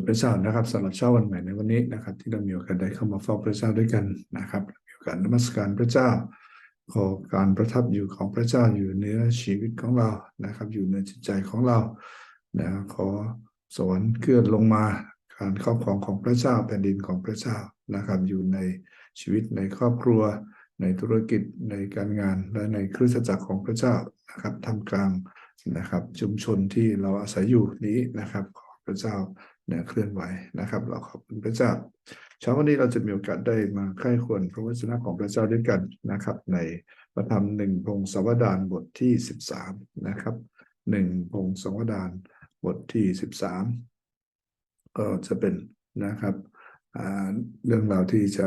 คุณพระเจ้านะครับสำหรับเช้าวันใหม่ในวันนี้นะครับ ที่เรามีโอกาสได้เข้ามาเฝ้าพระเจ้าด้วยกันนะครับมีโอกาสนมัสการพระเจ้า ขอการประทับอยู่ของพระเจ้าอยู่เนือชีวิตของเรานะครับ อยู่เนือจิตใจของเรานะขอสวรรค์เคลื่อนลงมาการครอบครองของพระเจ้าแผ่นดินของพระเจ้านะครับ อยู่ในชีวิตในครอบครัว ในธุรกิจในการงานและในคริสตจักรของพระเจ้านะครับทำกลางนะครับชุมชนที่เราอาศัยอยู่นี้นะครับ ขอพระเจ้า เนี่ยเคลื่อนไหวนะครับ เราขอบคุณพระเจ้าเช้าวันนี้เราจะมีโอกาสได้มาใกล้ควรพระวจนะของพระเจ้าด้วยกันนะครับ ในพระธรรมหนึ่งพงศาวดารบทที่สิบสามนะครับหนึ่งพงศาวดารบทที่สิบสามก็จะเป็นนะครับเรื่องราวที่จะ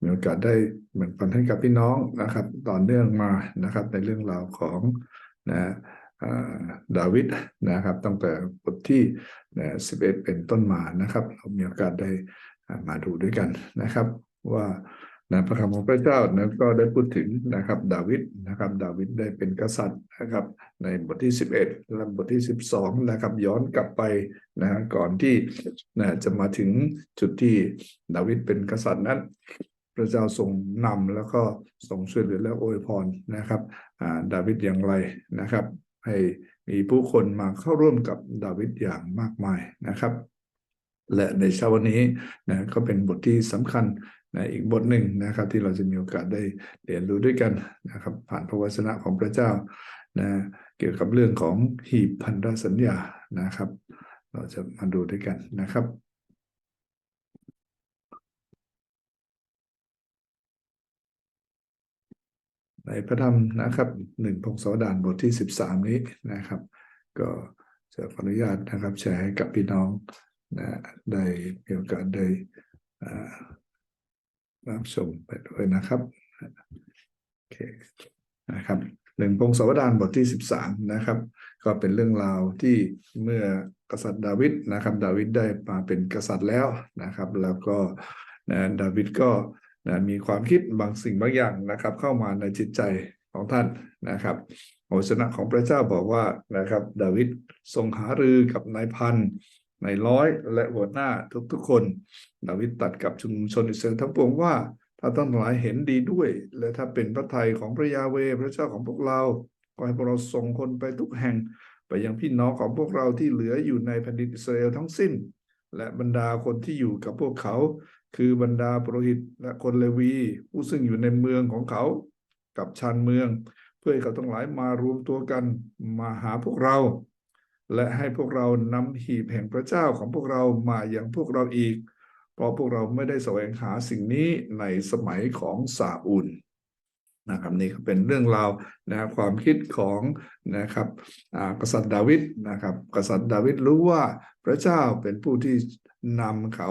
มีโอกาสได้เหมือนปันให้กับพี่น้องนะครับ ต่อเนื่องมานะครับ ในเรื่องราวของนะอ่า ดาวิดนะครับตั้งแต่บทที่ 11 เป็นต้นมานะครับเรามีโอกาสได้มาดูด้วยกันนะครับ ว่านะพระคำของพระเจ้านั้นก็ได้พูดถึงนะครับดาวิดนะครับดาวิดได้เป็นกษัตริย์นะครับในบทที่ 11 และบทที่ 12 นะครับย้อนกลับไปนะก่อนที่นะจะมาถึงจุดที่ดาวิดเป็นกษัตริย์นั้น พระเจ้าทรงนำแล้วก็ทรงช่วยเหลือและอวยพรนะครับดาวิดอย่างไรนะครับ ให้มีผู้คนมาเข้าร่วมกับดาวิดอย่างมากมายนะครับ และในเช้าวันนี้นะก็เป็นบทที่สำคัญนะอีกบทหนึ่งนะครับที่เราจะมีโอกาสได้เรียนรู้ด้วยกันนะครับผ่านพระวจนะของพระเจ้านะเกี่ยวกับเรื่องของหีบพันธสัญญานะครับ เราจะมาดูด้วยกันนะครับ ในพระธรรมนะครับหนึ่งพงศาวดารบทที่สิบสามนี้นะครับ ก็จะขออนุญาตนะครับแชร์ให้กับพี่น้องนะได้มีโอกาสได้รับชมไปด้วยนะครับโอเคนะครับหนึ่งพงศาวดารบทที่สิบสามนะครับ ก็เป็นเรื่องราวที่เมื่อกษัตริย์ดาวิดนะครับ ดาวิดได้มาเป็นกษัตริย์แล้วนะครับ แล้วก็นะดาวิดก็ นะมีความคิดบางสิ่งบางอย่างนะครับ เข้ามาในจิตใจของท่านนะครับโอชนะของพระเจ้าบอกว่านะครับ ดาวิดทรงหารือกับนายพันนายร้อยและหัวหน้าทุกๆคน ดาวิดตัดกับชุมชนอิสราเอลทั้งปวงว่า ถ้าต้องหลายเห็นดีด้วย และถ้าเป็นพระทัยของพระยาเวพระเจ้าของพวกเราก็ให้พวกเราส่งคนไปทุกแห่ง ไปยังพี่น้องของพวกเราที่เหลืออยู่ในแผ่นดินอิสราเอลทั้งสิ้น และบรรดาคนที่อยู่กับพวกเขา คือบรรดาปรหิตและคนเลวี ผู้ซึ่งอยู่ในเมืองของเขากับชานเมือง เพื่อให้เขาทั้งหลายมารวมตัวกันมาหาพวกเรา และให้พวกเรานำหีบแห่งพระเจ้าของพวกเรามาอย่างพวกเราอีก เพราะพวกเราไม่ได้แสวงหาสิ่งนี้ในสมัยของซาอูลนะครับนี่ก็เป็นเรื่องราวนะความคิดของนะครับอ่ากษัตริย์ดาวิดนะครับ กษัตริย์ดาวิดรู้ว่าพระเจ้าเป็นผู้ที่ นำเขา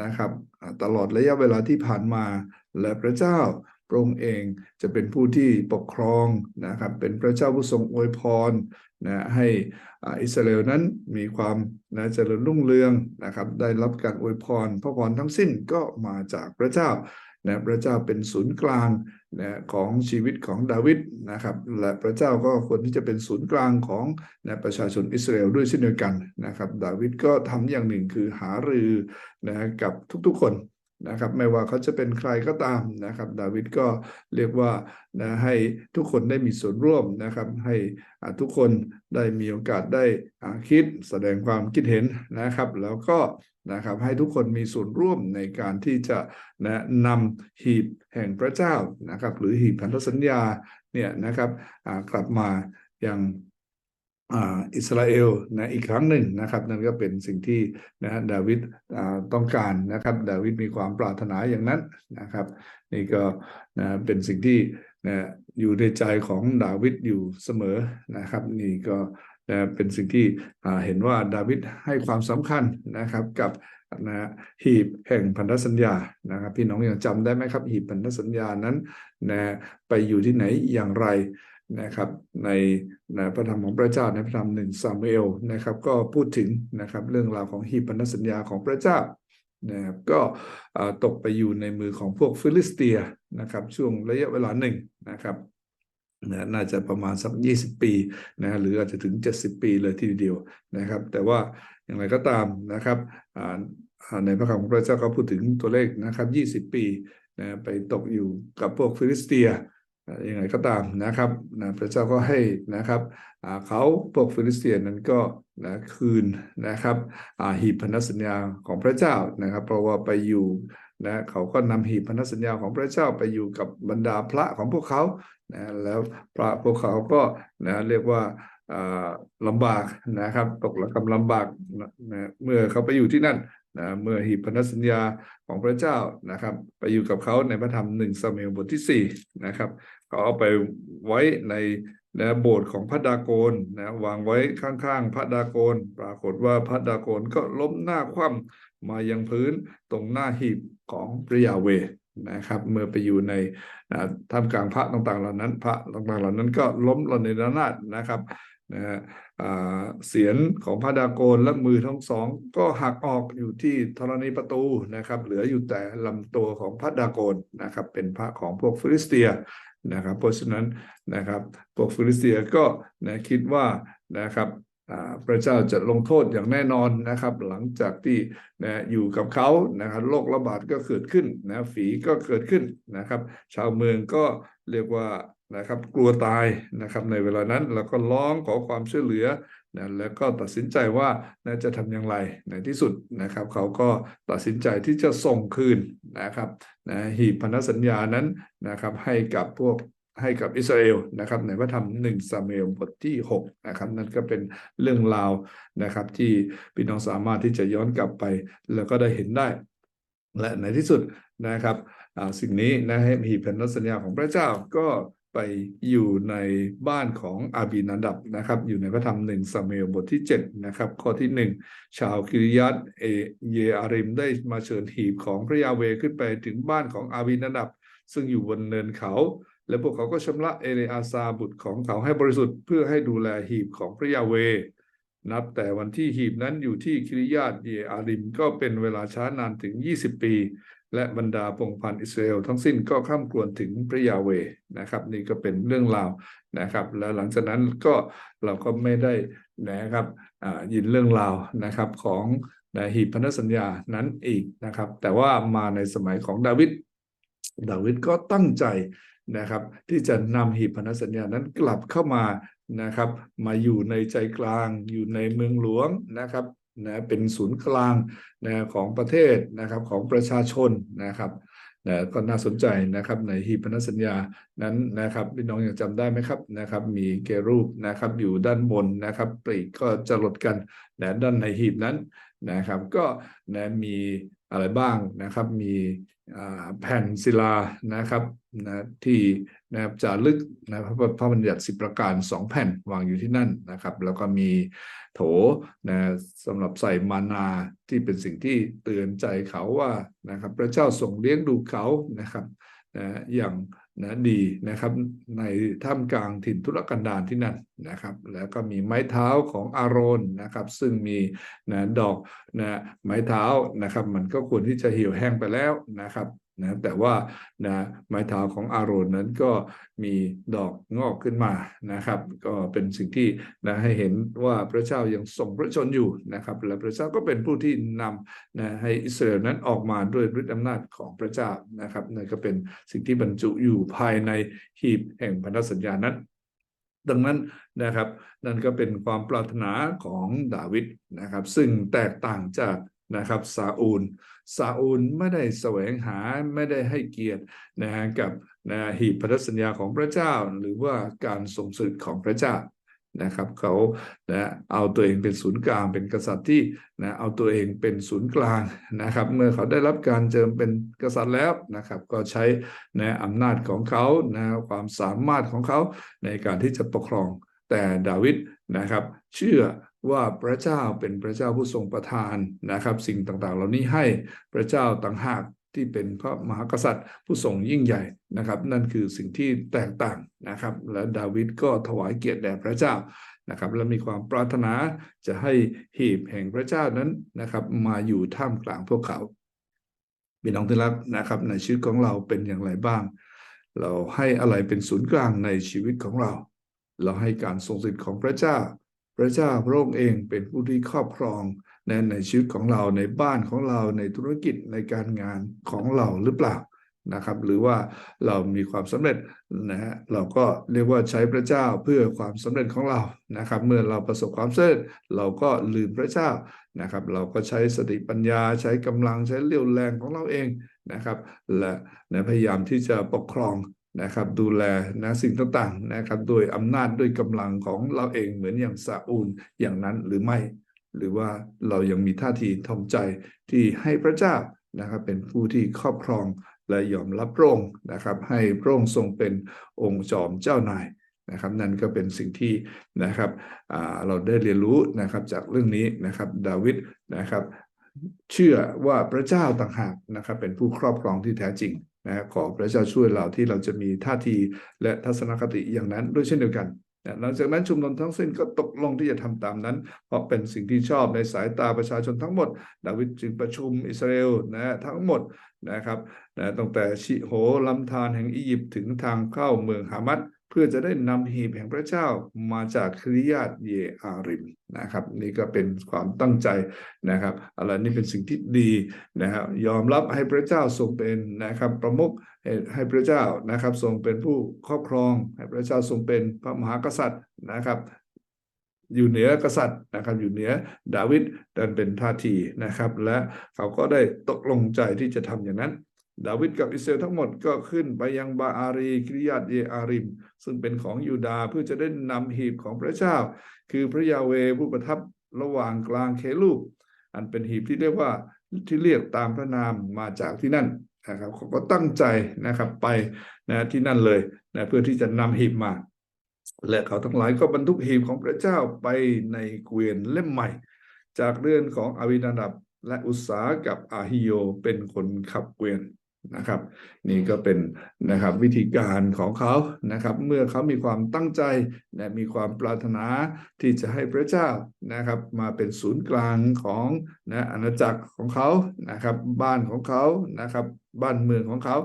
นะครับ ตลอดระยะเวลาที่ผ่านมาและพระเจ้าพระองค์เองจะเป็นผู้ที่ปกครองนะครับ เป็นพระเจ้าผู้ทรงอวยพรนะให้อิสราเอลนั้นมีความนะเจริญรุ่งเรืองนะครับ ได้รับการอวยพรพระพรทั้งสิ้นก็มาจากพระเจ้า นะพระเจ้าเป็นศูนย์กลางนะของชีวิตของดาวิดนะครับและพระเจ้าก็ควรที่จะเป็นศูนย์กลางของนะประชาชนอิสราเอลด้วยเช่นเดียวกันนะครับดาวิดก็ทำอย่างหนึ่งคือหารือนะกับทุกๆคนนะครับไม่ว่าเขาจะเป็นใครก็ตามนะครับดาวิดก็เรียกว่านะให้ทุกคนได้มีส่วนร่วมนะครับให้ทุกคนได้มีโอกาสได้คิดแสดงความคิดเห็นนะครับ แล้วก็ นะครับให้ทุกคนมีส่วนร่วมในการที่จะนะนำหีบแห่งพระเจ้านะครับหรือหีบพันธสัญญาเนี่ยนะครับกลับมาอย่างอิสราเอลนะอีกครั้งหนึ่งนะครับ นั่นก็เป็นสิ่งที่นะดาวิดต้องการนะครับ ดาวิดมีความปรารถนาอย่างนั้นนะครับ นี่ก็นะเป็นสิ่งที่นะอยู่ในใจของดาวิดอยู่เสมอนะครับ นี่ก็ นะเป็นสิ่งที่เห็นว่าดาวิดให้ความสำคัญนะครับกับนะหีบแห่งพันธสัญญานะครับพี่น้องยังจำได้ไหมครับ หีบพันธสัญญานั้นนะไปอยู่ที่ไหนอย่างไรนะครับในในพระธรรมของพระเจ้าในพระธรรมหนึ่งซามูเอลนะครับก็พูดถึงนะครับเรื่องราวของหีบพันธสัญญาของพระเจ้านะครับก็ตกไปอยู่ในมือของพวกฟิลิสเตียนะครับช่วงระยะเวลาหนึ่งนะครับ นะน่าจะประมาณสัก 20 ปีนะหรืออาจจะถึง 70 ปีเลยทีเดียวนะครับ แต่ว่าอย่างไรก็ตามนะครับในพระคำของพระเจ้าก็พูดถึงตัวเลขนะครับ 20 ปีนะไปตกอยู่กับพวกฟิลิสเตียอ่ายังไงก็ตามนะครับนะพระเจ้าก็ให้นะครับเขาพวกฟิลิสเตียนั้นก็นะคืนนะครับหีบพันธสัญญาของพระเจ้านะครับ เพราะว่าไปอยู่ นะเขาก็นำหีบพันธสัญญาของพระเจ้าไปอยู่กับบรรดาพระของพวกเขานะแล้วพระพวกเขาก็นะเรียกว่าอ่าลำบากนะครับตกระกำลำบากนะเมื่อเขาไปอยู่ที่นั่นนะเมื่อหีบพันธสัญญาของพระเจ้านะครับ ไปอยู่กับเขาในพระธรรมหนึ่งซามูเอบทที่สี่นะครับเขาเอาไปไว้ในนะโบสถ์ของพระดาโกนนะวางไว้ข้างๆ พระดาโกน ปรากฏว่าพระดาโกนก็ล้มหน้าคว่ำมายังพื้นตรงหน้าหีบ ของพระยาเวนะครับ เมื่อไปอยู่ในท่ามกลางพระต่างๆ เหล่านั้น พระต่างๆ เหล่านั้นก็ล้มลงในระนาดนะครับนะฮะอ่าเสียนของพระดาโกนและมือทั้งสอง ก็หักออกอยู่ที่ธรณีประตูนะครับ เหลืออยู่แต่ลำตัวของพระดาโกนนะครับ เป็นพระของพวกฟิลิสเตียนะครับ เพราะฉะนั้นนะครับพวกฟิลิสเตียก็นะคิดว่านะครับ พระเจ้าจะลงโทษอย่างแน่นอนนะครับ หลังจากที่นะอยู่กับเขานะครับโรคระบาดก็เกิดขึ้นนะฝีก็เกิดขึ้นนะครับ ชาวเมืองก็เรียกว่านะครับกลัวตายนะครับในเวลานั้นแล้วก็ร้องขอความช่วยเหลือนะแล้วก็ตัดสินใจว่านะจะทำอย่างไรในที่สุดนะครับ เขาก็ตัดสินใจที่จะส่งคืนนะครับนะหีบพันธสัญญานั้นนะครับให้กับพวก ให้กับอิสราเอลนะครับในพระธรรมหนึ่งซามเอลบทที่6นะครับนั่นก็เป็นเรื่องราวนะครับ ที่พี่น้องสามารถที่จะย้อนกลับไป แล้วก็ได้เห็นได้ และในที่สุดนะครับสิ่งนี้นะให้หีบแผ่นสัญญาของพระเจ้าก็ไปอยู่ในบ้านของอาบีนาดับนะครับ อยู่ในพระธรรมหนึ่งซามเอลบทที่7นะครับข้อที่ 1 ชาวกิริยัตเอเยอาริมได้มาเชิญหีบของพระยาเวขึ้นไปถึงบ้านของอาบีนาดับ ซึ่งอยู่บนเนินเขา และพวกเขาก็ชำระเอเลอาซาบุตรของเขาให้บริสุทธิ์เพื่อให้ดูแลหีบของพระยาเว นับแต่วันที่หีบนั้นอยู่ที่คิริยาตเยอาริมก็เป็นเวลาช้านานถึง 20 ปี และบรรดาพงพันธ์อิสราเอลทั้งสิ้นก็ข้ามกรวนถึงพระยาเวนะครับ นี่ก็เป็นเรื่องราวนะครับ แล้วหลังจากนั้นก็เราก็ไม่ได้นะครับยินเรื่องราวนะครับของนะหีบพันธสัญญานั้นอีกนะครับ แต่ว่ามาในสมัยของดาวิดดาวิดก็ตั้งใจ นะครับ ที่จะนำหีบพันธสัญญานั้นกลับเข้ามานะครับ มาอยู่ในใจกลาง อยู่ในเมืองหลวงนะครับนะเป็นศูนย์กลางนะของประเทศนะครับของประชาชนนะครับนะก็น่าสนใจนะครับในหีบพันธสัญญานั้นนะครับพี่น้องยังจำได้ไหมครับนะครับ มีเกรูปนะครับอยู่ด้านบนนะครับปลีกก็จะหลดกันนะด้านในหีบนั้นนะครับ ก็นะมีอะไรบ้างนะครับ มี แผ่นศิลานะครับนะที่นะครับจารึกนะพระพระบัญญัติสิบประการสองแผ่นวางอยู่ที่นั่นนะครับ แล้วก็มีโถนะสำหรับใส่มานาที่เป็นสิ่งที่เตือนใจเขาว่านะครับ พระเจ้าทรงเลี้ยงดูเขานะครับนะอย่าง นะดีนะครับ ในท่ามกลางถิ่นทุรกันดารที่นั่นนะครับ แล้วก็มีไม้เท้าของอารอนนะครับ ซึ่งมีนะดอกนะไม้เท้านะครับ มันก็ควรที่จะเหี่ยวแห้งไปแล้วนะครับ นะแต่ว่านะไม้เท้าของอาโรนนั้นก็มีดอกงอกขึ้นมานะครับ ก็เป็นสิ่งที่นะให้เห็นว่าพระเจ้ายังทรงพระชนอยู่นะครับ และพระเจ้าก็เป็นผู้ที่นำนะให้อิสราเอลนั้นออกมาด้วยฤทธิอำนาจของพระเจ้านะครับนั่นก็เป็นสิ่งที่บรรจุอยู่ภายในหีบแห่งพันธสัญญานั้นดังนั้นนะครับนั่นก็เป็นความปรารถนาของดาวิดนะครับ ซึ่งแตกต่างจาก นะครับซาอูลซาอูลไม่ได้แสวงหาไม่ได้ให้เกียรตินะฮะกับนะหีบพันธสัญญาของพระเจ้า หรือว่าการทรงสถิตของพระเจ้านะครับเขานะเอาตัวเองเป็นศูนย์กลางเป็นกษัตริย์ที่นะเอาตัวเองเป็นศูนย์กลางนะครับ เมื่อเขาได้รับการเจิมเป็นกษัตริย์แล้วนะครับ ก็ใช้นะอำนาจของเขานะความสามารถของเขาในการที่จะปกครองแต่ดาวิดนะครับ เชื่อ ว่าพระเจ้าเป็นพระเจ้าผู้ทรงประทานนะครับ สิ่งต่างๆ เหล่านี้ให้พระเจ้าต่างหากที่เป็นพระมหากษัตริย์ ผู้ทรงยิ่งใหญ่นะครับ นั่นคือสิ่งที่แตกต่างนะครับ และดาวิดก็ถวายเกียรติแด่พระเจ้านะครับ และมีความปรารถนาจะให้หีบแห่งพระเจ้านั้นนะครับ มาอยู่ท่ามกลางพวกเขาพี่น้องที่รักนะครับ ในชีวิตของเราเป็นอย่างไรบ้าง เราให้อะไรเป็นศูนย์กลางในชีวิตของเรา เราให้การทรงสิทธิ์ของพระเจ้า พระเจ้าพระองค์เองเป็นผู้ที่ครอบครองในในชีวิตของเราในบ้านของเราในธุรกิจในการงานของเราหรือเปล่านะครับ หรือว่าเรามีความสำเร็จนะฮะเราก็เรียกว่าใช้พระเจ้าเพื่อความสำเร็จของเรานะครับ เมื่อเราประสบความสำเร็จเราก็ลืมพระเจ้านะครับ เราก็ใช้สติปัญญาใช้กำลังใช้เรี่ยวแรงของเราเองนะครับ และนะพยายามที่จะปกครอง นะครับดูแลนะสิ่งต่างๆนะครับโดยอำนาจด้วยกำลังของเราเองเหมือนอย่างซาอูลอย่างนั้นหรือไม่ หรือว่าเรายังมีท่าทีทอมใจที่ให้พระเจ้านะครับเป็นผู้ที่ครอบครองและยอมรับพระองค์นะครับให้พระองค์ทรงเป็นองค์จอมเจ้านายนะครับนั่นก็เป็นสิ่งที่นะครับเราได้เรียนรู้นะครับจากเรื่องนี้นะครับดาวิดนะครับเชื่อว่าพระเจ้าต่างหากนะครับเป็นผู้ครอบครองที่แท้จริง นะขอพระเจ้าช่วยเราที่เราจะมีท่าทีและทัศนคติอย่างนั้นด้วยเช่นเดียวกันหลังจากนั้นชุมนุมทั้งสิ้นก็ตกลงที่จะทำตามนั้น เพราะเป็นสิ่งที่ชอบในสายตาประชาชนทั้งหมด ดาวิดจึงประชุมอิสราเอลนะทั้งหมดนะครับนะตั้งแต่ชิโหลำธารแห่งอียิปต์ถึงทางเข้าเมืองฮามัด พื่อจะได้นำหีบแห่งพระเจ้ามาจากคริยาตเยอาริมนะครับ นี่ก็เป็นความตั้งใจนะครับอะไรนี่เป็นสิ่งที่ดีนะครับยอมรับให้พระเจ้าทรงเป็นนะครับประมุขให้พระเจ้านะครับทรงเป็นผู้ครอบครอง ให้พระเจ้าทรงเป็นพระมหากษัตริย์นะครับอยู่เหนือกษัตริย์นะครับอยู่เหนือดาวิดดันเป็นท่าทีนะครับ และเขาก็ได้ตกลงใจที่จะทำอย่างนั้น ดาวิดกับอิสราเอลทั้งหมดก็ขึ้นไปยังบาอารีกิริยาตเยอาริม ซึ่งเป็นของยูดาเพื่อจะได้นำหีบของพระเจ้า คือพระยาเวผู้ประทับระหว่างกลางเคลูป อันเป็นหีบที่เรียกว่าที่เรียกตามพระนามมาจากที่นั่นนะครับเขาก็ตั้งใจนะครับไปนะที่นั่นเลยนะเพื่อที่จะนำหีบมา และเขาทั้งหลายก็บรรทุกหีบของพระเจ้าไปในเกวียนเล่มใหม่ จากเรือนของอวินาดับและอุสากับอาฮิโยเป็นคนขับเกวียน นะครับ นี่ก็เป็นนะครับวิธีการของเขานะครับ เมื่อเขามีความตั้งใจและมีความปรารถนาที่จะให้พระเจ้านะครับ มาเป็นศูนย์กลางของนะอาณาจักรของเขานะครับ บ้านของเขานะครับ บ้านเมืองของเขา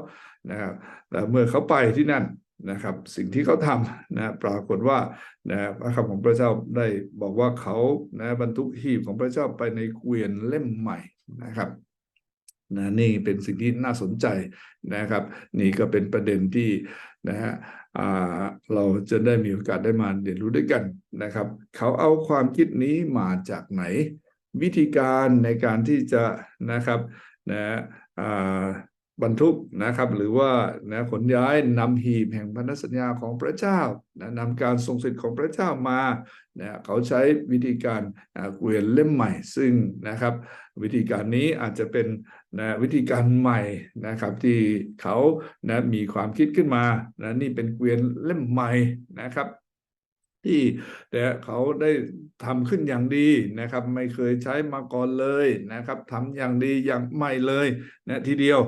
นะครับแต่เมื่อเขาไปที่นั่นนะครับ สิ่งที่เขาทำนะปรากฏว่านะพระคำของพระเจ้าได้บอกว่าเขานะบรรทุกหีบของพระเจ้าไปในเกวียนเล่มใหม่นะครับ นะนี่เป็นสิ่งที่น่าสนใจนะครับ นี่ก็เป็นประเด็นที่นะฮะเราจะได้มีโอกาสได้มาเรียนรู้ด้วยกันนะครับ เขาเอาความคิดนี้มาจากไหน วิธีการในการที่จะนะครับนะ บรรทุกนะครับ หรือว่านะขนย้ายนำหีบแห่งพันธสัญญาของพระเจ้านะนำการทรงสิทธิ์ของพระเจ้ามานะเขาใช้วิธีการเกวียนเล่มใหม่ ซึ่งนะครับ วิธีการนี้อาจจะเป็นนะวิธีการใหม่นะครับที่เขานะมีความคิดขึ้นมานะนี่เป็นเกวียนเล่มใหม่นะครับ ที่แต่เขาได้ทำขึ้นอย่างดีนะครับ ไม่เคยใช้มาก่อนเลยนะครับทำอย่างดีอย่างใหม่เลยนะทีเดียว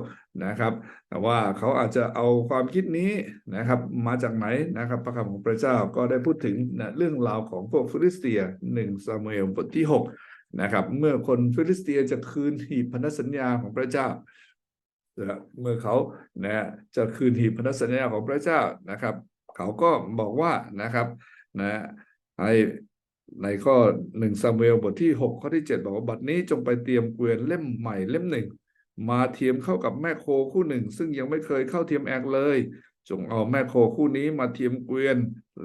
นะครับ แต่ว่าเขาอาจจะเอาความคิดนี้นะครับ มาจากไหนนะครับ พระคำของพระเจ้าก็ได้พูดถึงนะเรื่องราวของพวกฟิลิสเตียหนึ่งซามูเอลบทที่ 6 นะครับ เมื่อคนฟิลิสเตียจะคืนหีบพันธสัญญาของพระเจ้าเมื่อเขานะจะคืนหีบพันธสัญญาของพระเจ้านะครับ เขาก็บอกว่านะครับ นะในในข้อหนึ่งซามูเอลบทที่6ข้อที่7บอกว่าบัดนี้จงไปเตรียมเกวียนเล่มใหม่เล่มหนึ่ง มาเทียมเข้ากับแม่โคคู่หนึ่ง ซึ่งยังไม่เคยเข้าเทียมแอกเลย จงเอาแม่โคคู่นี้มาเทียมเกวียน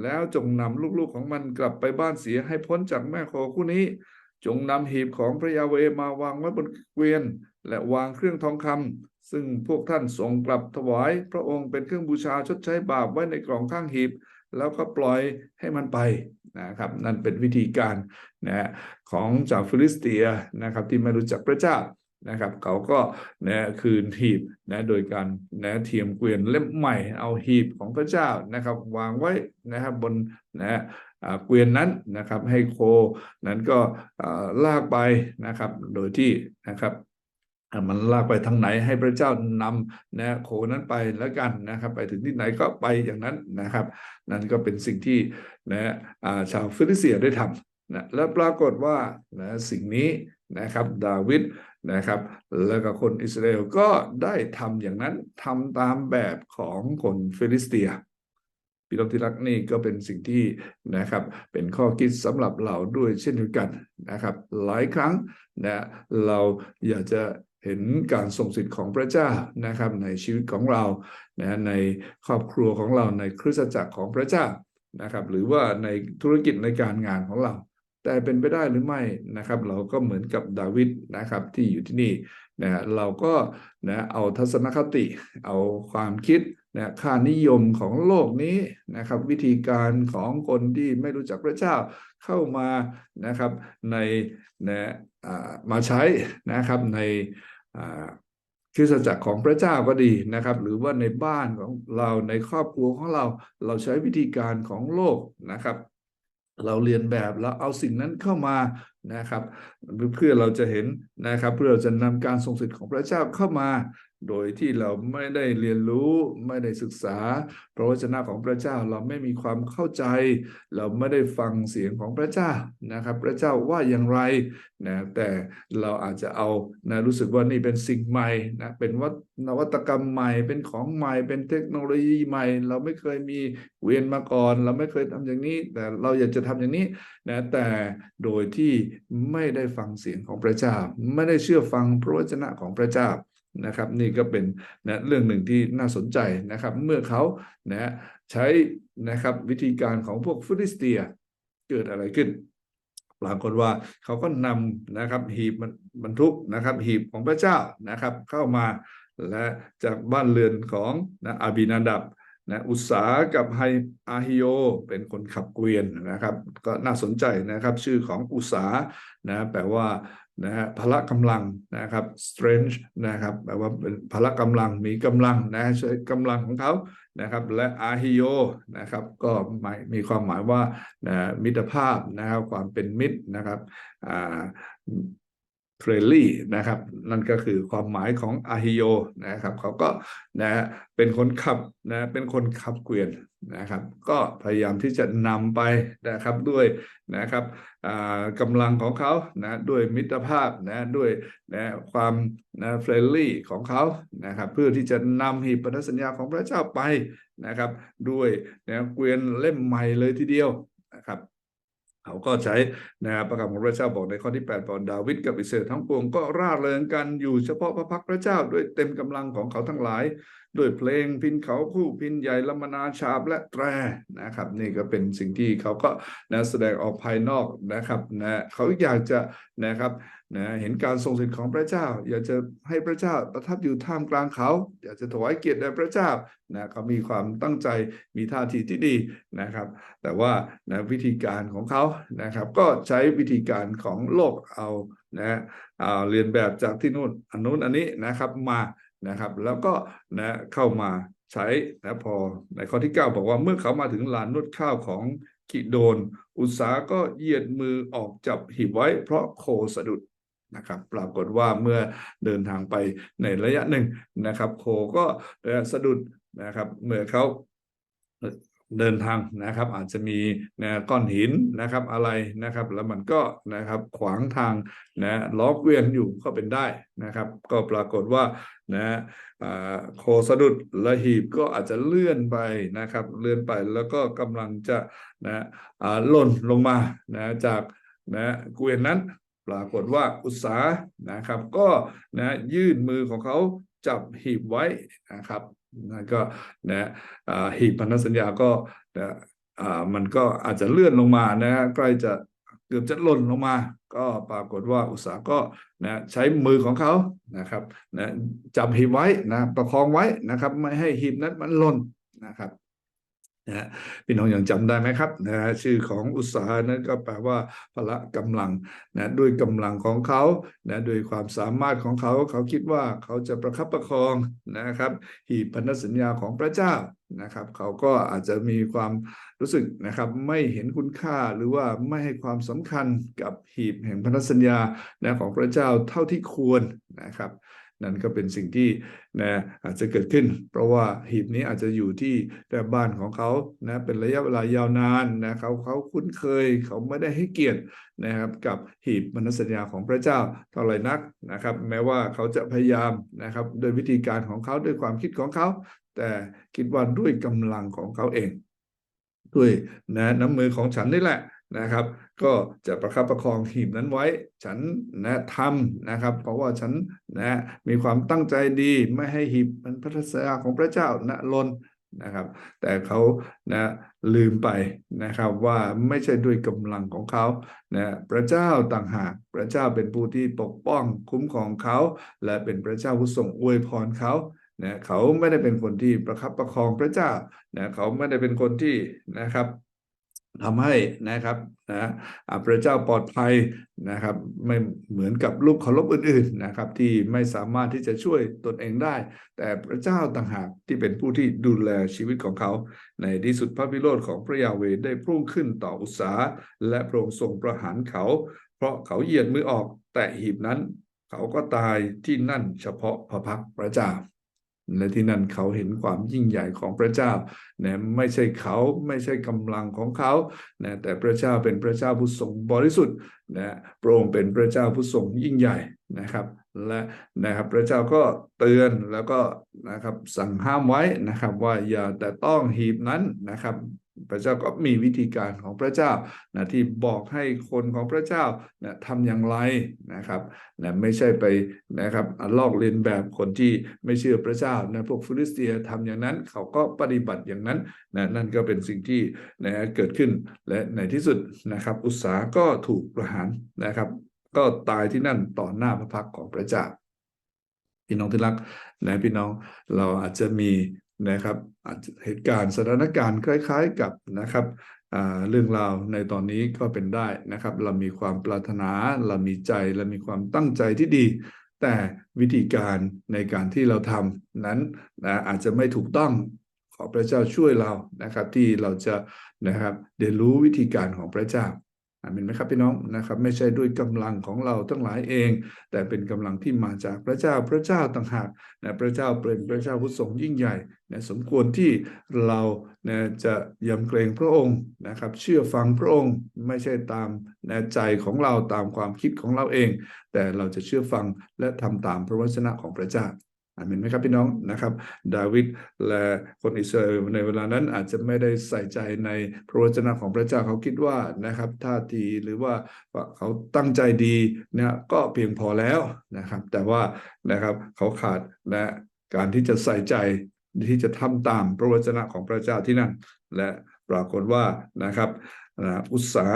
แล้วจงนำลูกๆของมันกลับไปบ้านเสียให้พ้นจากแม่โคคู่นี้ จงนำหีบของพระยาเวมาวางไว้บนเกวียน และวางเครื่องทองคำซึ่งพวกท่านส่งกลับถวาย พระองค์เป็นเครื่องบูชาชดใช้บาปไว้ในกล่องข้างหีบ แล้วก็ปล่อยให้มันไปนะครับนั่นเป็นวิธีการนะของจากฟิลิสเตียนะครับที่ไม่รู้จักพระเจ้านะครับเขาก็นะคืนหีบนะโดยการนะเทียมเกวียนเล่มใหม่เอาหีบของพระเจ้านะครับ วางไว้นะครับบนนะเกวียนนั้นนะครับให้โคนั้นก็ลากไปนะครับ โดยที่นะครับ มันลากไปทางไหนให้พระเจ้านำนะโคนั้นไปแล้วกันนะครับ ไปถึงที่ไหนก็ไปอย่างนั้นนะครับ นั่นก็เป็นสิ่งที่นะชาวฟิลิเตียได้ทำนะและปรากฏว่านะสิ่งนี้นะครับดาวิดนะครับแล้วก็คนอิสราเอลก็ได้ทำอย่างนั้นทำตามแบบของคนฟิลิสเตียพี่น้องที่รักนี่ก็เป็นสิ่งที่นะครับเป็นข้อคิดสำหรับเราด้วยเช่นเดียวกันนะครับ หลายครั้งนะเราอยากจะ เห็นการทรงสิทธิ์ของพระเจ้านะครับในชีวิตของเรานะในครอบครัวของเราในคริสตจักรของพระเจ้านะครับ หรือว่าในธุรกิจในการงานของเรา แต่เป็นไปได้หรือไม่นะครับ เราก็เหมือนกับดาวิดนะครับที่อยู่ที่นี่นะเราก็นะเอาทัศนคติ เอาความคิด นะค่านิยมของโลกนี้นะครับ วิธีการของคนที่ไม่รู้จักพระเจ้าเข้ามานะครับในนะอ่ามาใช้นะครับในคริสตจักรของพระเจ้าก็ดีนะครับ หรือว่าในบ้านของเราในครอบครัวของเราเราใช้วิธีการของโลกนะครับ เราเรียนแบบแล้วเอาสิ่งนั้นเข้ามานะครับ เพื่อเราจะเห็นนะครับ เพื่อเราจะนำการทรงสิทธิ์ของพระเจ้าเข้ามา โดยที่เราไม่ได้เรียนรู้ไม่ได้ศึกษา พระวจนะของพระเจ้าเราไม่มีความเข้าใจ เราไม่ได้ฟังเสียงของพระเจ้านะครับ พระเจ้าว่าอย่างไรนะแต่เราอาจจะเอานะรู้สึกว่านี่เป็นสิ่งใหม่นะเป็นวัฒนวัตกรรมใหม่เป็นของใหม่เป็นเทคโนโลยีใหม่ เราไม่เคยมีเวียนมาก่อน เราไม่เคยทำอย่างนี้ แต่เราอยากจะทำอย่างนี้นะแต่โดยที่ไม่ได้ฟังเสียงของพระเจ้า ไม่ได้เชื่อฟังพระวจนะของพระเจ้า นะครับ นี่ก็เป็นนะเรื่องหนึ่งที่น่าสนใจนะครับ เมื่อเขานะใช้นะครับวิธีการของพวกฟิลิสเตียเกิดอะไรขึ้นปรากฏว่าเขาก็นำนะครับหีบบรรทุกนะครับ หีบของพระเจ้านะครับ เข้ามาและจากบ้านเรือนของนะอาบินาดับ นะอุตสากับไฮอาฮิโอเป็นคนขับเกวียนนะครับ ก็น่าสนใจนะครับ ชื่อของอุตสานะแปลว่านะฮะพละกำลังนะครับ strength นะครับแปลว่าเป็นพละกำลังมีกำลังนะใช้กำลังของเขานะครับ และอาฮิโอนะครับ ก็หมายมีความหมายว่านะมิตรภาพนะครับ ความเป็นมิตรนะครับอ่า เฟรลี่นะครับนั่นก็คือความหมายของอาฮิโอนะครับเขาก็นะเป็นคนขับนะเป็นคนขับเกวียนนะครับ ก็พยายามที่จะนำไปนะครับด้วยนะครับกำลังของเขานะด้วยมิตรภาพนะด้วยนะความนะเฟรนลี่ของเขานะครับเพื่อที่จะนำหีบพันธสัญญาของพระเจ้าไปนะครับ ด้วยนะเกวียนเล่มใหม่เลยทีเดียวนะครับ เขาก็ใช้นะครับประกาศของพระเจ้าบอกในข้อที่8บอกดาวิดกับอิสราเอลทั้งปวงก็ร่าเริงกันอยู่เฉพาะพระพักพระเจ้าด้วยเต็มกำลังของเขาทั้งหลายด้วยเพลงพินเขาคู่พินใหญ่ลมนาชาบและแตรนะครับ นี่ก็เป็นสิ่งที่เขาก็นะแสดงออกภายนอกนะครับนะเขาอยากจะนะครับนะเห็นการทรงสิทธิ์ของพระเจ้า อยากจะให้พระเจ้าประทับอยู่ท่ามกลางเขา อยากจะถวายเกียรติแด่พระเจ้านะเขามีความตั้งใจมีท่าทีที่ดีนะครับ แต่ว่านะวิธีการของเขานะครับ ก็ใช้วิธีการของโลกเอานะเอาเรียนแบบจากที่นู่นอันนู้นอันนี้นะครับมา นะครับ แล้วก็นะเข้ามาใช้นะพอในข้อที่ 9 บอกว่าเมื่อเขามาถึงลานนวดข้าวของกิโดน อุตสาก็เหยียดมือออกจับหีบไว้ เพราะโคสะดุดนะครับปรากฏว่าเมื่อเดินทางไปในระยะหนึ่งนะครับ โคก็สะดุดนะครับ เมื่อเขา เดินทางนะครับ อาจจะมีนะก้อนหินนะครับอะไรนะครับ แล้วมันก็นะครับขวางทางนะล้อเกวียนอยู่ก็เป็นได้นะครับ ก็ปรากฏว่านะโคสะดุดและหีบก็อาจจะเลื่อนไปนะครับ เลื่อนไปแล้วก็กำลังจะนะหล่นลงมานะจากนะเกวียนนั้นปรากฏว่าอุตสาหนะครับ ก็นะยื่นมือของเขาจับหีบไว้นะครับ นะก็นะหีบพันธสัญญาก็นะมันก็อาจจะเลื่อนลงมานะฮะใกล้จะเกือบจะหล่นลงมา ก็ปรากฏว่าอุตสาหก็นะใช้มือของเขานะครับนะจับหีบไว้นะประคองไว้นะครับ ไม่ให้หีบนั้นมันหล่นนะครับ นะพี่น้องยังจำได้ไหมครับนะชื่อของอุตสาหนั้นก็แปลว่าพละกำลังนะด้วยกำลังของเขานะด้วยความสามารถของเขาเขาคิดว่าเขาจะประคับประคองนะครับหีบพันธสัญญาของพระเจ้านะครับ เขาก็อาจจะมีความรู้สึกนะครับไม่เห็นคุณค่าหรือว่าไม่ให้ความสำคัญกับหีบแห่งพันธสัญญานะของพระเจ้าเท่าที่ควรนะครับ นั่นก็เป็นสิ่งที่นะอาจจะเกิดขึ้น เพราะว่าหีบนี้อาจจะอยู่ที่แต่บ้านของเขานะเป็นระยะเวลายาวนานนะเขาเขาคุ้นเคยเขาไม่ได้ให้เกียรตินะครับกับหีบมนุษยสัญญาของพระเจ้าเท่าไรนักนะครับ แม้ว่าเขาจะพยายามนะครับโดยวิธีการของเขาด้วยความคิดของเขา แต่คิดว่าด้วยกำลังของเขาเอง ด้วยนะน้ำมือของฉันนี่แหละนะครับ ก็จะประคับประคองหีบนั้นไว้ ฉันนะทำนะครับ เพราะว่าฉันนะมีความตั้งใจดีไม่ให้หีบมันพระสัญญาของพระเจ้านะลนนะครับ แต่เขานะลืมไปนะครับว่าไม่ใช่ด้วยกำลังของเขานะพระเจ้าต่างหากพระเจ้าเป็นผู้ที่ปกป้องคุ้มครองเขา และเป็นพระเจ้าผู้ทรงอวยพรเขานะเขาไม่ได้เป็นคนที่ประคับประคองพระเจ้านะเขาไม่ได้เป็นคนที่นะครับ ทำให้นะครับนะอาพระเจ้าปลอดภัยนะครับ ไม่เหมือนกับลูกเคารพอื่นๆนะครับ ที่ไม่สามารถที่จะช่วยตนเองได้ แต่พระเจ้าต่างหากที่เป็นผู้ที่ดูแลชีวิตของเขา ในที่สุดพระวิโรธของพระยาเวได้พุ่งขึ้นต่ออุตสาและพระองค์ทรงประหารเขา เพราะเขาเหยียดมือออกแต่หีบนั้น เขาก็ตายที่นั่นเฉพาะพระพักพระเจ้า และที่นั่นเขาเห็นความยิ่งใหญ่ของพระเจ้านะไม่ใช่เขาไม่ใช่กำลังของเขานะแต่พระเจ้าเป็นพระเจ้าผู้ทรงบริสุทธิ์นะพระองค์เป็นพระเจ้าผู้ทรงยิ่งใหญ่นะครับและนะครับพระเจ้าก็เตือนแล้วก็นะครับสั่งห้ามไว้นะครับว่าอย่าแต่ต้องหีบนั้นนะครับ พระเจ้าก็มีวิธีการของพระเจ้านะที่บอกให้คนของพระเจ้านะทำอย่างไรนะครับนะไม่ใช่ไปนะครับลอกเลียนแบบคนที่ไม่เชื่อพระเจ้านะพวกฟิลิสเตียทำอย่างนั้น เขาก็ปฏิบัติอย่างนั้นนะนั่นก็เป็นสิ่งที่นะเกิดขึ้นและในที่สุดนะครับ อุตสาก็ถูกประหารนะครับ ก็ตายที่นั่นต่อหน้าพระพักของพระเจ้าพี่น้องที่รักนะพี่น้องเราอาจจะมี นะครับเหตุการณ์สถานการณ์คล้าย ๆกับนะครับเรื่องราวในตอนนี้ก็เป็นได้นะครับ เรามีความปรารถนาเรามีใจเรามีความตั้งใจที่ดี แต่วิธีการในการที่เราทำนั้นนะอาจจะไม่ถูกต้องขอพระเจ้าช่วยเรานะครับ ที่เราจะนะครับเรียนรู้วิธีการของพระเจ้า เมนไหมครับพี่น้องนะครับ ไม่ใช่ด้วยกำลังของเราทั้งหลายเอง แต่เป็นกำลังที่มาจากพระเจ้าพระเจ้าต่างหากนะพระเจ้าเป็นพระเจ้าผู้ทรงยิ่งใหญ่นะสมควรที่เรานะจะยำเกรงพระองค์นะครับ เชื่อฟังพระองค์ไม่ใช่ตามนะใจของเราตามความคิดของเราเอง แต่เราจะเชื่อฟังและทำตามพระวจนะของพระเจ้า อาเมนไหมครับพี่น้องนะครับ ดาวิดและคนอิสราเอลในเวลานั้นอาจจะไม่ได้ใส่ใจในพระวจนะของพระเจ้าเขาคิดว่านะครับท่าทีหรือว่าเขาตั้งใจดีเนี่ยก็เพียงพอแล้วนะครับ แต่ว่านะครับเขาขาดนะการที่จะใส่ใจที่จะทำตามพระวจนะของพระเจ้าที่นั่น และปรากฏว่านะครับ อุตสาห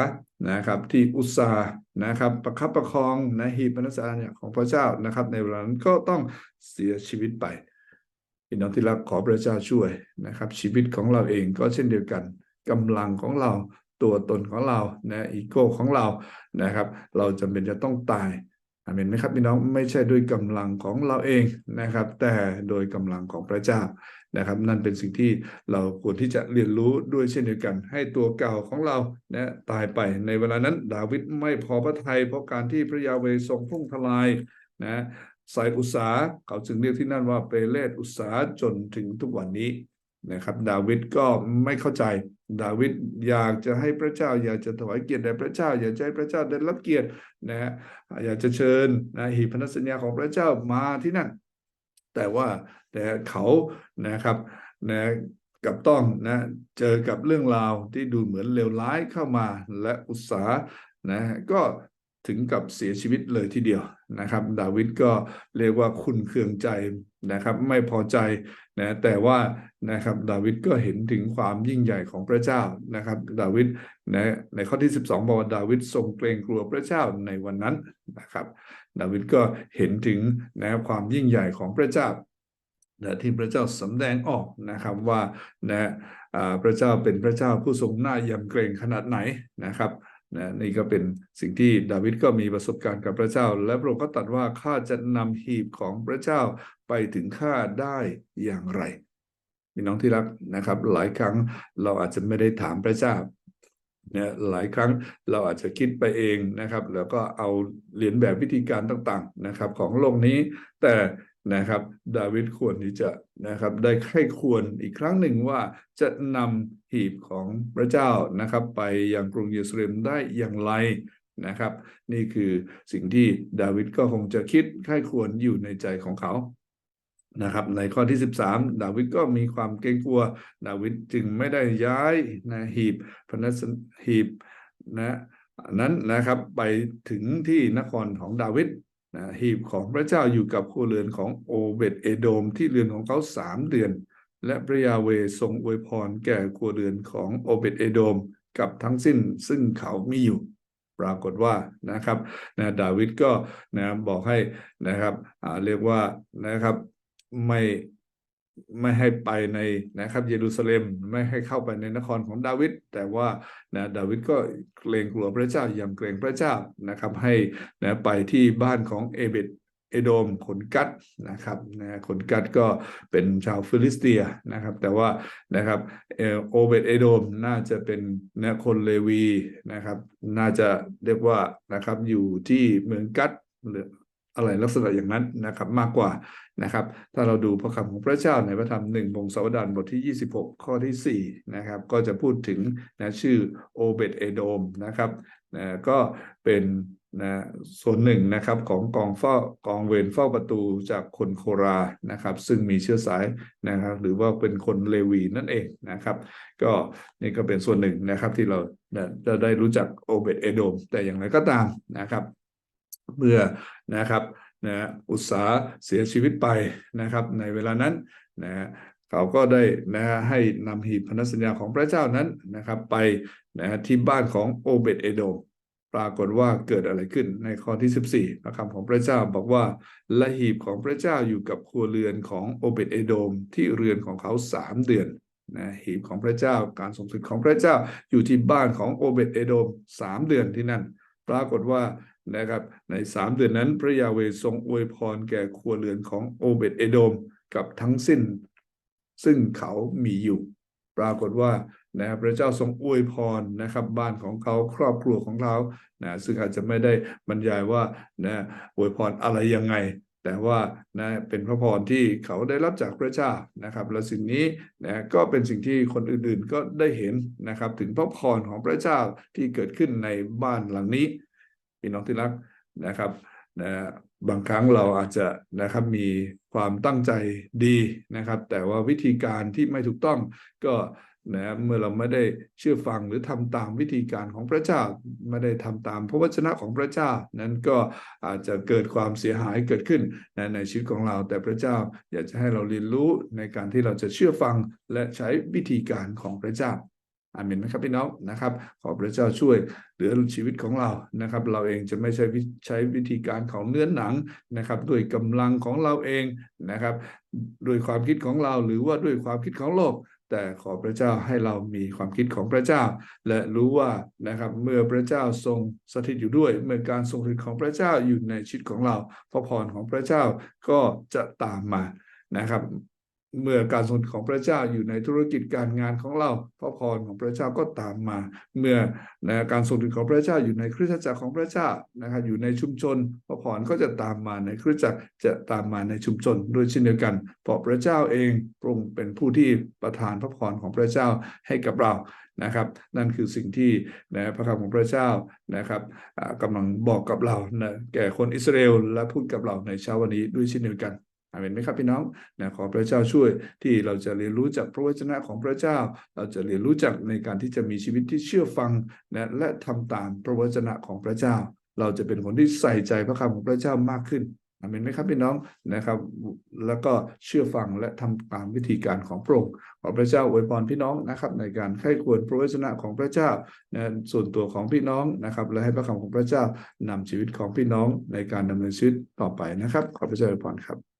นะครับที่อุตสาหนะครับประคับประคองนะหีบพระสาเนี่ยของพระเจ้านะครับ ในเวลานั้นก็ต้องเสียชีวิตไปพี่น้องที่รักขอพระเจ้าช่วยนะครับ ชีวิตของเราเองก็เช่นเดียวกันกำลังของเราตัวตนของเรานะอีโก้ของเรานะครับ เราจำเป็นจะต้องตาย อาเมนไหมครับพี่น้องไม่ใช่ด้วยกำลังของเราเองนะครับ แต่โดยกำลังของพระเจ้านะครับ นั่นเป็นสิ่งที่เราควรที่จะเรียนรู้ด้วยเช่นเดียวกัน ให้ตัวเก่าของเรานะตายไปในเวลานั้น ดาวิดไม่พอพระทัยเพราะการที่พระยาเวทรงพุ่งทลายนะใส่อุตสาเขาจึงเรียกที่นั่นว่าเปเลตอุตสาจนถึงทุกวันนี้ นะครับ ดาวิดก็ไม่เข้าใจ ดาวิดอยากจะให้พระเจ้า อยากจะถวายเกียรติแด่พระเจ้า อยากจะให้พระเจ้าได้รับเกียรตินะฮะอยากจะเชิญนะหีพันธสัญญาของพระเจ้ามาที่นั่น แต่ว่าแต่เขานะครับนะกับต้องนะเจอกับเรื่องราวที่ดูเหมือนเลวร้ายเข้ามาและอุตสาหนะก็ถึงกับเสียชีวิตเลยทีเดียวนะครับ ดาวิดก็เรียกว่าคุณเคืองใจ นะครับไม่พอใจนะแต่ว่านะครับดาวิดก็เห็นถึงความยิ่งใหญ่ของพระเจ้านะครับดาวิดนะในข้อที่ 12บอกว่าดาวิดทรงเกรงกลัวพระเจ้าในวันนั้นนะครับดาวิดก็เห็นถึงนะความยิ่งใหญ่ของพระเจ้านะที่พระเจ้าสำแดงออกนะครับว่านะพระเจ้าเป็นพระเจ้าผู้ทรงหน้ายำเกรงขนาดไหนนะครับนะนี่ก็เป็นสิ่งที่ดาวิดก็มีประสบการณ์กับพระเจ้า และพระองค์ก็ตรัสว่าข้าจะนำหีบของพระเจ้า ไปถึงข้าได้อย่างไรพี่น้องที่รักนะครับ หลายครั้งเราอาจจะไม่ได้ถามพระเจ้าเนี่ยหลายครั้งเราอาจจะคิดไปเองนะครับ แล้วก็เอาเรียนแบบวิธีการต่างๆนะครับ ของโลกนี้ แต่นะครับ ดาวิดควรที่จะนะครับ ได้ใคร่ควรอีกครั้งหนึ่งว่าจะนำหีบของพระเจ้านะครับ ไปยังกรุงเยรูซาเล็มได้อย่างไรนะครับ นี่คือสิ่งที่ดาวิดก็คงจะคิดใคร่ควรอยู่ในใจของเขา นะครับ ในข้อที่ 13 ดาวิดก็มีความเกรงกลัว ดาวิดจึงไม่ได้ย้ายนะหีบพระนสหีบนะนั้นนะครับไปถึงที่นครของดาวิดนะหีบของพระเจ้าอยู่กับครัวเรือนของโอเบตเอโดมที่เรือนของเขาสามเดือน และพระยาเวทรงอวยพรแก่ครัวเรือนของโอเบตเอโดมกับทั้งสิ้นซึ่งเขามีอยู่ปรากฏว่านะครับนะดาวิดก็นะบอกให้นะครับเรียกว่านะครับ ไม่ไม่ให้ไปในนะครับเยรูซาเล็มไม่ให้เข้าไปในนครของดาวิดแต่ว่านะดาวิดก็เกรงกลัวพระเจ้าอย่างเกรงพระเจ้านะครับให้นะไปที่บ้านของเอเบดเอโดมขนกัดนะครับนะขนกัดก็เป็นชาวฟิลิสเตียนะครับ แต่ว่านะครับโอเบดเอโดมน่าจะเป็นนะคนเลวีนะครับ น่าจะเรียกว่านะครับอยู่ที่เมืองกัดหรือ อะไรลักษณะอย่างนั้นนะครับมากกว่านะครับ ถ้าเราดูพระคำของพระเจ้าในพระธรรมหนึ่งพงศาวดารบทที่ 26 ข้อที่4นะครับก็จะพูดถึงนะชื่อโอเบตเอโดมนะครับนะก็เป็นนะส่วนหนึ่งนะครับของกองเฝ้ากองเวรเฝ้าประตูจากคนโครานะครับ ซึ่งมีเชื้อสายนะครับ หรือว่าเป็นคนเลวีนั่นเองนะครับ ก็นี่ก็เป็นส่วนหนึ่งนะครับที่เราจะได้รู้จักโอเบตเอโดมแต่อย่างไรก็ตามนะครับ เมื่อนะครับนะอุตสาเสียชีวิตไปนะครับในเวลานั้นนะเขาก็ได้นะให้นำหีบพันธสัญญาของพระเจ้านั้นนะครับไปนะที่บ้านของโอเบตเอโดมปรากฏว่าเกิดอะไรขึ้นในข้อที่ 14 พระคำของพระเจ้าบอกว่าละหีบของพระเจ้าอยู่กับครัวเรือนของโอเบตเอโดมที่เรือนของเขาสามเดือนนะหีบของพระเจ้าการทรงสถิตของพระเจ้าอยู่ที่บ้านของโอเบตเอโดมสามเดือนที่นั่น ปรากฏว่า นะครับ ในสามเดือนนั้นพระยาเวทรงอวยพรแก่ครัวเรือนของโอเบตเอโดมกับทั้งสิ้น ซึ่งเขามีอยู่ ปรากฏว่านะพระเจ้าทรงอวยพรนะครับ บ้านของเขาครอบครัวของเขานะซึ่งอาจจะไม่ได้บรรยายว่านะอวยพรอะไรยังไง แต่ว่านะเป็นพระพรที่เขาได้รับจากพระเจ้านะครับ และสิ่งนี้นะก็เป็นสิ่งที่คนอื่นๆก็ได้เห็นนะครับ ถึงพระพรของพระเจ้าที่เกิดขึ้นในบ้านหลังนี้ พี่น้องที่รักนะครับนะบางครั้งเราอาจจะนะครับมีความตั้งใจดีนะครับ แต่ว่าวิธีการที่ไม่ถูกต้องก็นะเมื่อเราไม่ได้เชื่อฟังหรือทำตามวิธีการของพระเจ้าไม่ได้ทำตามพระวจนะของพระเจ้า นั้นก็อาจจะเกิดความเสียหายเกิดขึ้นนะในชีวิตของเรา แต่พระเจ้าอยากจะให้เราเรียนรู้ในการที่เราจะเชื่อฟังและใช้วิธีการของพระเจ้า อาเมนไหมครับพี่น้องนะครับ ขอพระเจ้าช่วยเหลือชีวิตของเรานะครับ เราเองจะไม่ใช่ใช้วิธีการของเนื้อหนังนะครับ ด้วยกำลังของเราเองนะครับ ด้วยความคิดของเราหรือว่าด้วยความคิดของโลก แต่ขอพระเจ้าให้เรามีความคิดของพระเจ้า และรู้ว่านะครับเมื่อพระเจ้าทรงสถิตอยู่ด้วย เมื่อการทรงสถิตของพระเจ้าอยู่ในชีวิตของเราพระพรของพระเจ้าก็จะตามมานะครับ เมื่อการทรงของพระเจ้าอยู่ในธุรกิจการงานของเราพระพรของพระเจ้าก็ตามมา เมื่อนะการทรงของพระเจ้าอยู่ในคริสตจักรของพระเจ้านะครับอยู่ในชุมชน พระพรก็จะตามมาในคริสตจักรจะตามมาในชุมชนด้วยเช่นเดียวกันเพราะพระเจ้าเองพระองค์เป็นผู้ที่ประทานพระพรของพระเจ้าให้กับเรานะครับ นั่นคือสิ่งที่นะพระคำของพระเจ้านะครับกำลังบอกกับเรานะแก่คนอิสราเอลและพูดกับเราในเช้าวันนี้ด้วยเช่นเดียวกัน อาเมนไหมครับพี่น้องนะขอพระเจ้าช่วยที่เราจะเรียนรู้จากพระวจนะของพระเจ้า เราจะเรียนรู้จักในการที่จะมีชีวิตที่เชื่อฟังนะและทำตามพระวจนะของพระเจ้า เราจะเป็นคนที่ใส่ใจพระคำของพระเจ้ามากขึ้นอเมนไหมครับพี่น้องนะครับ แล้วก็เชื่อฟังและทำตามวิธีการของพระองค์ขอพระเจ้าอวยพรพี่น้องนะครับ ในการไข้ควรพระวจนะของพระเจ้านะส่วนตัวของพี่น้องนะครับ และให้พระคำของพระเจ้านำชีวิตของพี่น้องในการดำเนินชีวิตต่อไปนะครับ ขอพระเจ้าอวยพรครับ